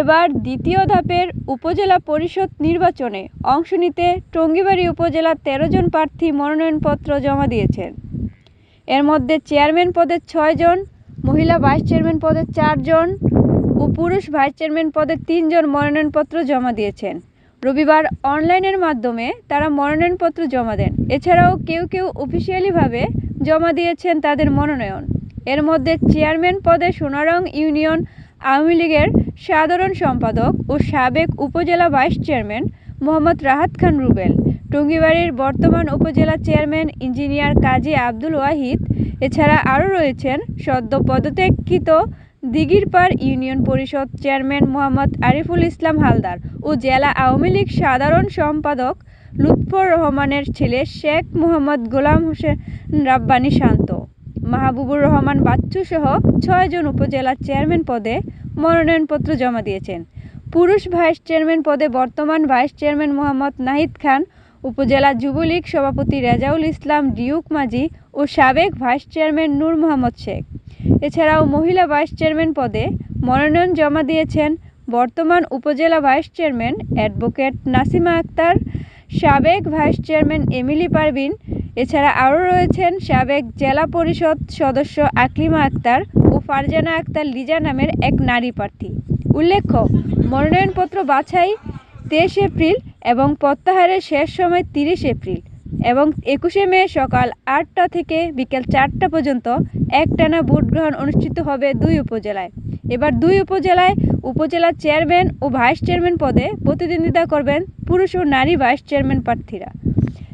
এবার দ্বিতীয় ধাপের উপজেলা পরিষদ নির্বাচনে অংশ নিতে টঙ্গিবাড়ি উপজেলার তেরো জন প্রার্থী মনোনয়নপত্র জমা দিয়েছেন। এর মধ্যে চেয়ারম্যান পদে ছয়জন মহিলা ভাইস চেয়ারম্যান পদে চারজন ও পুরুষ ভাইস চেয়ারম্যান পদে তিনজন মনোনয়নপত্র জমা দিয়েছেন। রবিবার অনলাইনের মাধ্যমে তারা মনোনয়নপত্র জমা দেন। এছাড়াও কেউ কেউ অফিসিয়ালিভাবে জমা দিয়েছেন তাদের মনোনয়ন। এর মধ্যে চেয়ারম্যান পদে সোনারং ইউনিয়ন আওয়ামী লীগের সাধারণ সম্পাদক ও সাবেক উপজেলা ভাইস চেয়ারম্যান মোহাম্মদ রাহাত খান রুবেল। টঙ্গীবাড়ির বর্তমান উপজেলা চেয়ারম্যান ইঞ্জিনিয়ার কাজী আব্দুল ওয়াহিদ। এছাড়া আরও রয়েছেন সদ্য পদত্যাগকৃত দিঘিরপাড় ইউনিয়ন পরিষদ চেয়ারম্যান মোহাম্মদ আরিফুল ইসলাম হালদার ও জেলা আওয়ামী লীগ সাধারণ সম্পাদক লুৎফর রহমানের ছেলে শেখ মোহাম্মদ গোলাম হোসেন রাব্বানী শান্ত। মাহবুবুর রহমান বাচ্চু সহ ছয়জন উপজেলা চেয়ারম্যান পদে মনোনয়নপত্র জমা দিয়েছেন। পুরুষ ভাইস চেয়ারম্যান পদে বর্তমান ভাইস চেয়ারম্যান মোহাম্মদ নাহিদ খান, উপজেলা যুবলীগ সভাপতি রেজাউল ইসলাম, ডিউক মাঝি ও সাবেক ভাইস চেয়ারম্যান নূর মোহাম্মদ শেখ। এছাড়াও মহিলা ভাইস চেয়ারম্যান পদে মনোনয়ন জমা দিয়েছেন বর্তমান upazila vice chairman advocate Nasima Akter, সাবেক ভাইস চেয়ারম্যান এমিলি পারভিন, এছাড়া আরও রয়েছেন সাবেক জেলা পরিষদ সদস্য আকলিমা আক্তার ও ফারজানা আক্তার লিজা নামের এক নারী প্রার্থী। উল্লেখ্য, মনোনয়নপত্র বাছাই তেইশ এপ্রিল এবং প্রত্যাহারের শেষ সময় তিরিশ এপ্রিল এবং একুশে মে সকাল আটটা থেকে বিকেল চারটা পর্যন্ত একটানা ভোট গ্রহণ অনুষ্ঠিত হবে দুই উপজেলায়। এবার দুই উপজেলায় উপজেলা চেয়ারম্যান ও ভাইস চেয়ারম্যান পদে প্রতিদ্বন্দ্বিতা করবেন পুরুষ ও নারী ভাইস চেয়ারম্যান প্রার্থীরা।